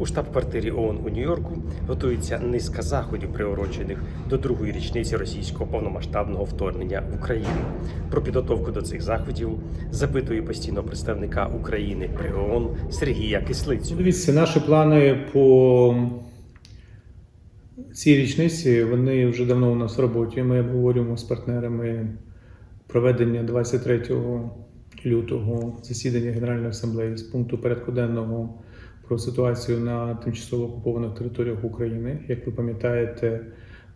У штаб-квартирі ООН у Нью-Йорку готується низка заходів, приурочених до другої річниці російського повномасштабного вторгнення в Україну. Про підготовку до цих заходів запитує постійного представника України при ООН Сергія Кислицю. Дивіться, наші плани по цій річниці вони вже давно у нас в роботі. Ми обговорюємо з партнерами проведення 23 лютого засідання Генеральної асамблеї з пункту порядку денного про ситуацію на тимчасово окупованих територіях України. Як ви пам'ятаєте,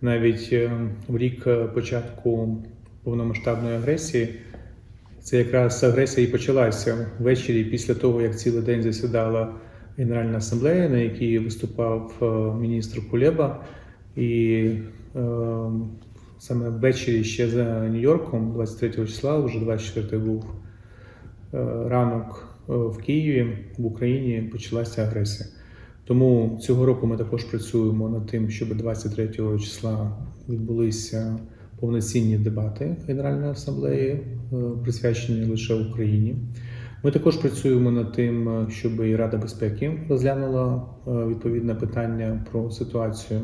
навіть е, в рік початку повномасштабної агресії. Це якраз агресія і почалася ввечері після того, як цілий день засідала Генеральна асамблея, на якій виступав е, міністр Кулеба. І е, саме ввечері ще за Нью-Йорком, 23 числа, вже 24 був е, ранок е, в Києві, в Україні почалася агресія. Тому цього року ми також працюємо над тим, щоб 23 числа відбулися повноцінні дебати Генеральної асамблеї, е, присвячені лише Україні. Ми також працюємо над тим, е, щоб і Рада безпеки розглянула е, відповідне питання про ситуацію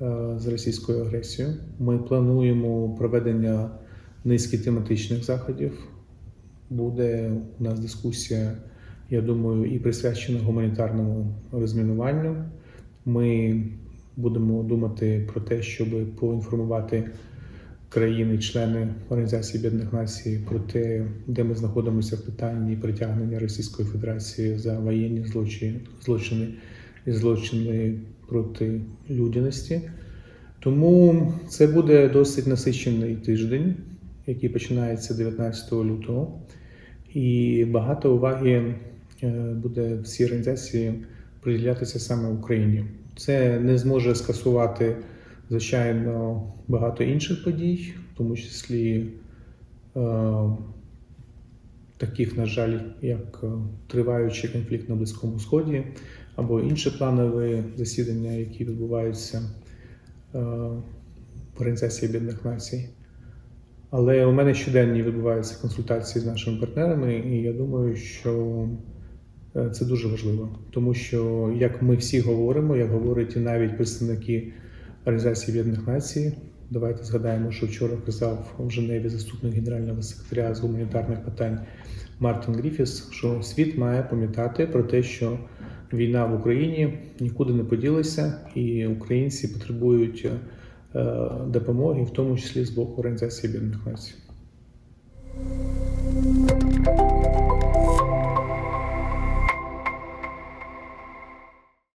е, з російською агресією. Ми плануємо проведення низки тематичних заходів. Буде у нас дискусія, я думаю, і присвячена гуманітарному розмінуванню. Ми будемо думати про те, щоб поінформувати країни-члени Організації Об'єднаних Націй про те, де ми знаходимося в питанні притягнення Російської Федерації за воєнні злочини, злочини і злочини проти людяності. Тому це буде досить насичений тиждень, який починається 19 лютого, і багато уваги е, буде всій організації приділятися саме Україні. Це не зможе скасувати звичайно, багато інших подій, в тому числі е, таких, на жаль, як е, триваючий конфлікт на Близькому Сході, або інші планові засідання, які відбуваються е, в Організації Об'єднаних Націй. Але у мене щоденні відбуваються консультації з нашими партнерами, і я думаю, що е, це дуже важливо, тому що як ми всі говоримо, як говорять і навіть представники. Організації Об'єднаних Націй. Давайте згадаємо, що вчора казав в Женеві заступник генерального секретаря з гуманітарних питань Мартін Гріфіс, що світ має пам'ятати про те, що війна в Україні нікуди не поділася, і українці потребують е, допомоги, в тому числі з боку Організації Об'єднаних Націй.